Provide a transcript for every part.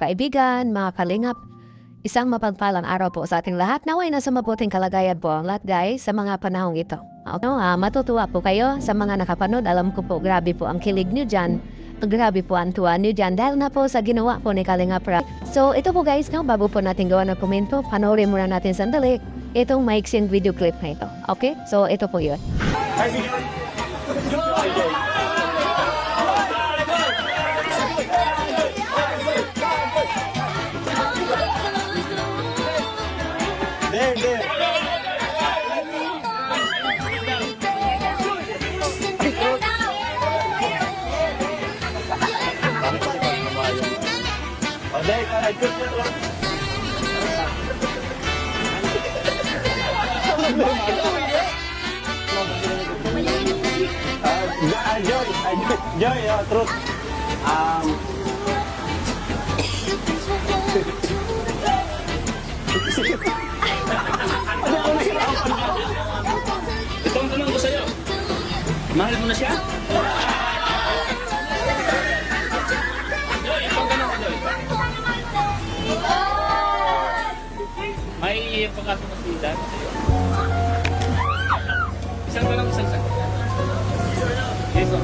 kaibigan, mga kalingap. Isang mapagpalang araw po sa ating lahat. Naway nasa mabuting kalagayan po ang lahat guys sa mga panahong ito. No, ah, matutuwa po kayo sa mga nakapanood. Alam ko po, grabe po ang kilig niyo dyan. Grabe po ang tuwa niyo dyan dahil na po sa ginawa po ni Kalinga Prab. So ito po guys, no, bago po natin gawa ng komento, panoorin muna natin sandali itong maiksing video clip na ito. Okay? So ito po yun. There, Joy, ah, Joy, Joy, oh, truth. Um, Mahal mo na siya? Joy, tanong ko, Joy. May pagkakapasidan sa'yo? Isang tanong, isang sagot. Yes, o.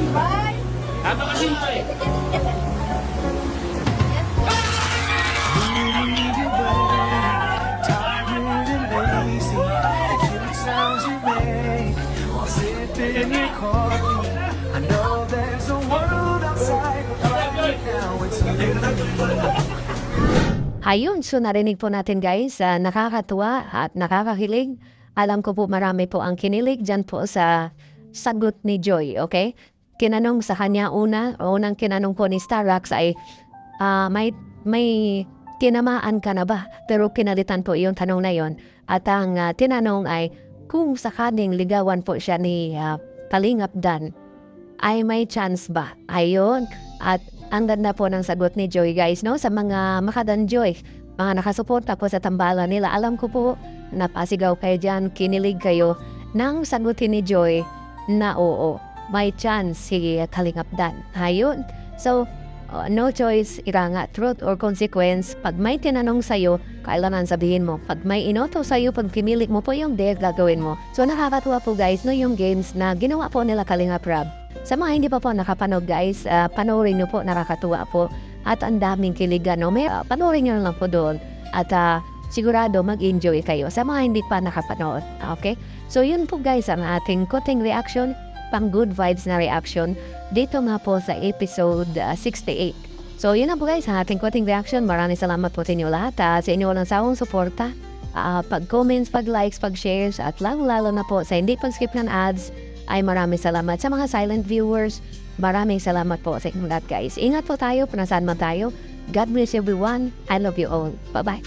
Haba kasi ito eh. Coffee. I know there's a world outside, right now it's you. Ayun, so narinig po natin guys, ah, nakakatuwa at nakakakilig. Alam ko po marami po ang kinilig dyan po sa sagot ni Joy, okay? Kinanong sa kanya una, unang kinanong po ni Starrax ay, ah, may, may tinamaan ka na ba? Pero kinalitan po yung tanong na yon. At ang ah, tinanong ay, kung sakaling ligawan po siya ni ah, Kalingap Dan, ay may chance ba? Ayun. At ang ganda po ng sagot ni Joy guys, no? Sa mga makadan Joy, mga nakasuporta po sa tambalan nila. Alam ko po, napasigaw kayo dyan, kinilig kayo nang sagutin ni Joy na oo, may chance si Kalingap Dan. Ayun. So, uh, no choice, iranga, truth or consequence. Pag may tinanong sa'yo, kailangan sabihin mo. Pag may inoto sa'yo, pag pinilik mo po yung dare, gagawin mo. So, nakakatuwa po guys, no, yung games na ginawa po nila Kalingap Rab. Sa mga hindi pa po nakapanood guys, uh, panoorin nyo po, nakakatuwa po. At ang daming kiligan, no? May, uh, panoorin nyo lang po doon. At ah, sigurado mag-enjoy kayo sa mga hindi pa nakapanood. Okay? So yun po guys ang ating kuting reaction, pang good vibes na reaction dito nga po sa episode ah, 68. So yun na po guys ang ating kuting reaction. Maraming salamat po sa inyo lahat ah, sa inyo walang sawang suporta. Ah, pag-comments, pag-likes, pag-shares at lalo-lalo na po sa hindi pag-skip ng ads ay maraming salamat sa mga silent viewers. Maraming salamat po sa inyong lahat guys. Ingat po tayo, kung nasaan man tayo. God bless everyone. I love you all. Bye-bye.